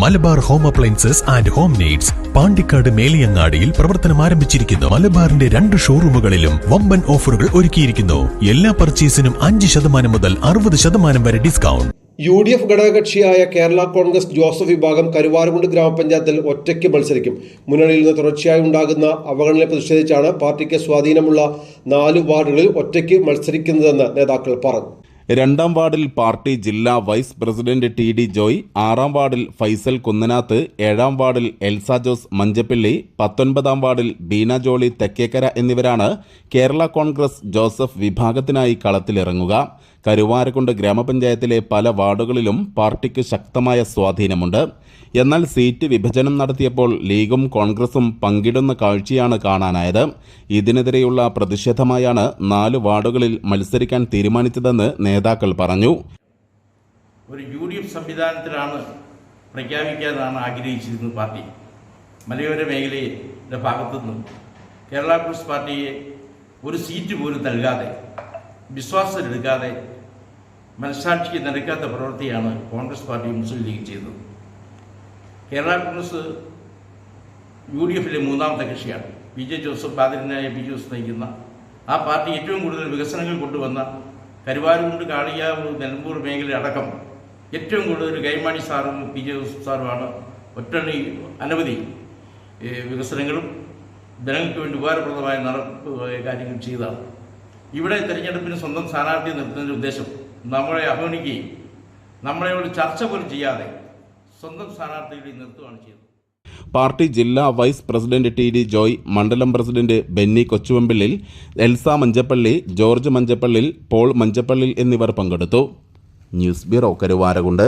Malabar home appliances and home needs Pandikkad മേലിയങ്ങാടിയിൽ പ്രവർത്തനം ആരംഭിച്ചിരിക്കുന്നു. മലബാറിന്റെ രണ്ട് ഷോറൂമുകളിലും വമ്പൻ ഓഫറുകൾ ഒരുക്കിയിരിക്കുന്നു. എല്ലാ പർച്ചേസിനും അഞ്ച് ശതമാനം മുതൽ അറുപത് ശതമാനം വരെ ഡിസ്കൗണ്ട്. യു ഡി എഫ് ഘടകകക്ഷിയായ കേരള കോൺഗ്രസ് ജോസഫ് വിഭാഗം കരുവാരുകുണ്ട് ഗ്രാമപഞ്ചായത്തിൽ ഒറ്റയ്ക്ക് മത്സരിക്കും. മുന്നണിയിൽ നിന്ന് തുടർച്ചയായി ഉണ്ടാകുന്ന അവഗണനയെ പ്രതിഷേധിച്ചാണ് പാർട്ടിക്ക് സ്വാധീനമുള്ള നാല് വാർഡുകളിൽ ഒറ്റയ്ക്ക് മത്സരിക്കുന്നതെന്ന് നേതാക്കൾ പറഞ്ഞു. രണ്ടാം വാർഡിൽ പാർട്ടി ജില്ലാ vice president T D Joy ആറാം വാർഡിൽ ഫൈസൽ കുന്നനാത്ത് ഏഴാം വാർഡിൽ എൽസ ജോസ് മഞ്ചപ്പിള്ളി പത്തൊൻപതാം വാർഡിൽ ബീന ജോളി തെക്കേക്കര എന്നിവരാണ് കേരള കോൺഗ്രസ് ജോസഫ് വിഭാഗത്തിനായി കളത്തിലിറങ്ങുക. കരുവാരക്കുണ്ട് ഗ്രാമപഞ്ചായത്തിലെ പല വാർഡുകളിലും പാർട്ടിക്ക് ശക്തമായ സ്വാധീനമുണ്ട്. എന്നാൽ സീറ്റ് വിഭജനം നടത്തിയപ്പോൾ ലീഗും കോൺഗ്രസും പങ്കിടുന്ന കാഴ്ചയാണ് കാണാനായത്. ഇതിനെതിരെയുള്ള പ്രതിഷേധമായാണ് നാല് വാർഡുകളിൽ മത്സരിക്കാൻ തീരുമാനിച്ചതെന്ന് നേതാക്കൾ പറഞ്ഞു. ഒരു യു ഡി എഫ് സംവിധാനത്തിലാണ് പ്രഖ്യാപിക്കാനാണ് ആഗ്രഹിച്ചിരുന്നത് പാർട്ടി. മലയോര മേഖലയുടെ ഭാഗത്തുനിന്നും കേരള കോൺഗ്രസ് പാർട്ടിയെ ഒരു സീറ്റ് പോലും നൽകാതെ വിശ്വാസം എടുക്കാതെ മനസാക്ഷിക്ക് നിരക്കാത്ത പ്രവൃത്തിയാണ് കോൺഗ്രസ് പാർട്ടി മുസ്ലിം ലീഗ് ചെയ്തത്. കേരള കോൺഗ്രസ് യു ഡി എഫിലെ മൂന്നാമത്തെ കക്ഷിയാണ്. പി ജെ ജോസഫ് ബാദരനായ പി ജോസഫ് നയിക്കുന്ന. ആ പാർട്ടി ഏറ്റവും കൂടുതൽ വികസനങ്ങൾ കൊണ്ടുവന്ന കരുവാരുകുണ്ട് കാളിയാവ് നിലമ്പൂർ മേഖല അടക്കം ഏറ്റവും കൂടുതൽ കൈമാണി സാറും പി ജെ ജോസഫ് സാറുമാണ് ഒറ്റണി അനവധി വികസനങ്ങളും ജനങ്ങൾക്ക് വേണ്ടി ഉപകാരപ്രദമായ നടപ്പ് കാര്യങ്ങൾ ചെയ്തതാണ്. ഇവിടെ തിരഞ്ഞെടുപ്പിന് സ്വന്തം സ്ഥാനാർത്ഥിയെ നിർത്തുന്നതിന്റെ ഉദ്ദേശം നമ്മളെ അവഗണിക്കുകയും നമ്മളോട് ചർച്ച പോലും ചെയ്യാതെ സ്വന്തം സ്ഥാനാർത്ഥികളെ നിർത്തുകയാണ് ചെയ്തത് പാർട്ടി ജില്ലാ vice president T D Joy മണ്ഡലം പ്രസിഡന്റ് ബെന്നി കൊച്ചുവമ്പിള്ളിൽ എൽസ മഞ്ചപ്പള്ളി ജോർജ് മഞ്ചപ്പള്ളിൽ പോൾ മഞ്ചപ്പള്ളിൽ എന്നിവർ പങ്കെടുത്തു. News bureau Karuvarakundu.